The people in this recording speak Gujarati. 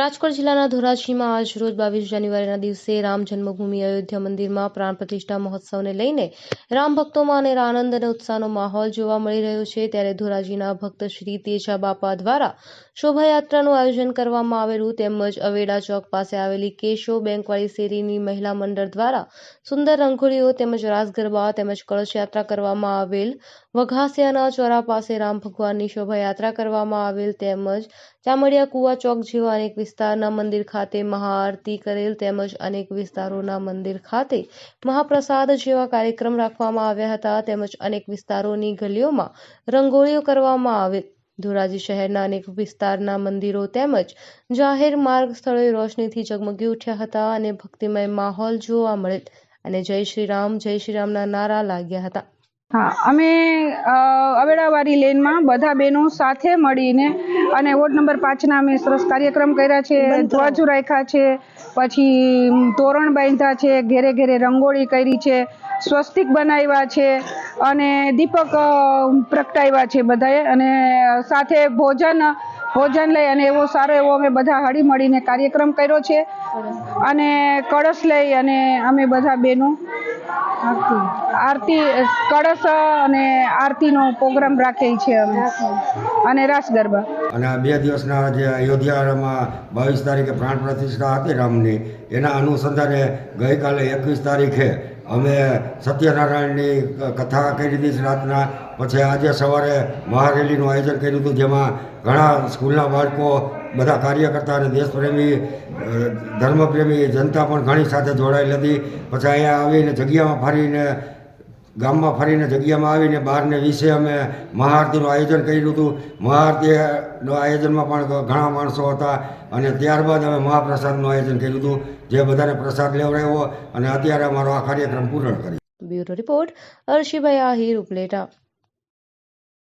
રાજકોટ જિલ્લાના ધોરાજીમાં આજ રોજ બાવીસ જાન્યુઆરીના દિવસે રામ જન્મભૂમિ અયોધ્યા મંદિરમાં પ્રાણ પ્રતિષ્ઠા મહોત્સવને લઈને રામ ભક્તોમાં અને આનંદ અને ઉત્સાહનો માહોલ જોવા મળી રહ્યો છે. ત્યારે ધોરાજીના ભક્ત શ્રી તેજા બાપા દ્વારા શોભાયાત્રાનું આયોજન કરવામાં આવેલું તેમજ અવેડા ચોક પાસે આવેલી કેશો બેંકવાળી શેરીની મહિલા મંડળ દ્વારા સુંદર રંગોળીઓ તેમજ રાસ ગરબા તેમજ કળશયાત્રા કરવામાં આવેલ. વઘાસિયાના ચોરા પાસે રામ ભગવાનની શોભાયાત્રા કરવામાં આવેલ તેમજ ચામડિયા કુવા ચોક જેવા અનેક વિસ્તારના મંદિર ખાતે મહાઆરતી કરેલ તેમજ અનેક વિસ્તારોના મંદિર ખાતે મહાપ્રસાદ જેવા કાર્યક્રમ રાખવામાં આવ્યા હતા તેમજ અનેક વિસ્તારોની ગલીઓમાં રંગોળીઓ કરવામાં આવેલ ધોરાજી શહેરના અનેક વિસ્તારના મંદિરો તેમજ જાહેર માર્ગ સ્થળોએ રોશનીથી ઝગમગી ઉઠ્યા હતા અને ભક્તિમય માહોલ જોવા મળેલ અને જય શ્રી રામ, જય શ્રી રામના નારા લાગ્યા હતા. હા, અમે અવેડાવાડી લેનમાં બધા બહેનો સાથે મળીને અને વોર્ડ નંબર પાંચના અમે સરસ કાર્યક્રમ કર્યા છે ધ્વજ રાખ્યા છે પછી તોરણ બાંધ્યા છે ઘેરે ઘેરે રંગોળી કરી છે સ્વસ્તિક બનાવ્યા છે અને દીપક પ્રગટાવ્યા છે બધાએ. અને સાથે ભોજન ભોજન લઈ અને એવો સારો એવો અમે બધા હળી મળીને કાર્યક્રમ કર્યો છે. અને કળશ લઈ અને અમે બધા બહેનો આરતી. કળશ અને આરતીનો પ્રોગ્રામ રાખેલ છે અમે. અને રાસ ગરબા. અને આ બે દિવસના જે અયોધ્યામાં બાવીસ તારીખે પ્રાણ પ્રતિષ્ઠા હતી રામની, એના અનુસંધાને ગઈકાલે એકવીસ તારીખે અમે સત્યનારાયણની કથા કરી હતી રાતના. પછી આજે સવારે મહારેલીનું આયોજન કર્યું હતું, જેમાં ઘણા સ્કૂલના બાળકો બધા કાર્યકર્તા અને દેશપ્રેમી ધર્મપ્રેમી, જનતા પણ ઘણી સાથે જોડાયેલી હતી પછી અહીંયા આવીને જગ્યામાં ફરીને, ગામમાં ફરીને જગ્યામાં આવીને બારને વીસે અમે મહાઆરતીનું આયોજન કર્યું હતું. મહાઆરતીનું આયોજનમાં પણ ઘણા માણસો હતા અને ત્યારબાદ અમે મહાપ્રસાદનું આયોજન કર્યું હતું. જે બધાને પ્રસાદ લેવડાવ્યો અને અત્યારે અમારો આ કાર્યક્રમ પૂર્ણ કર્યો બ્યુરો રિપોર્ટ અર્શિભાઈ આહિર ઉપલેટા.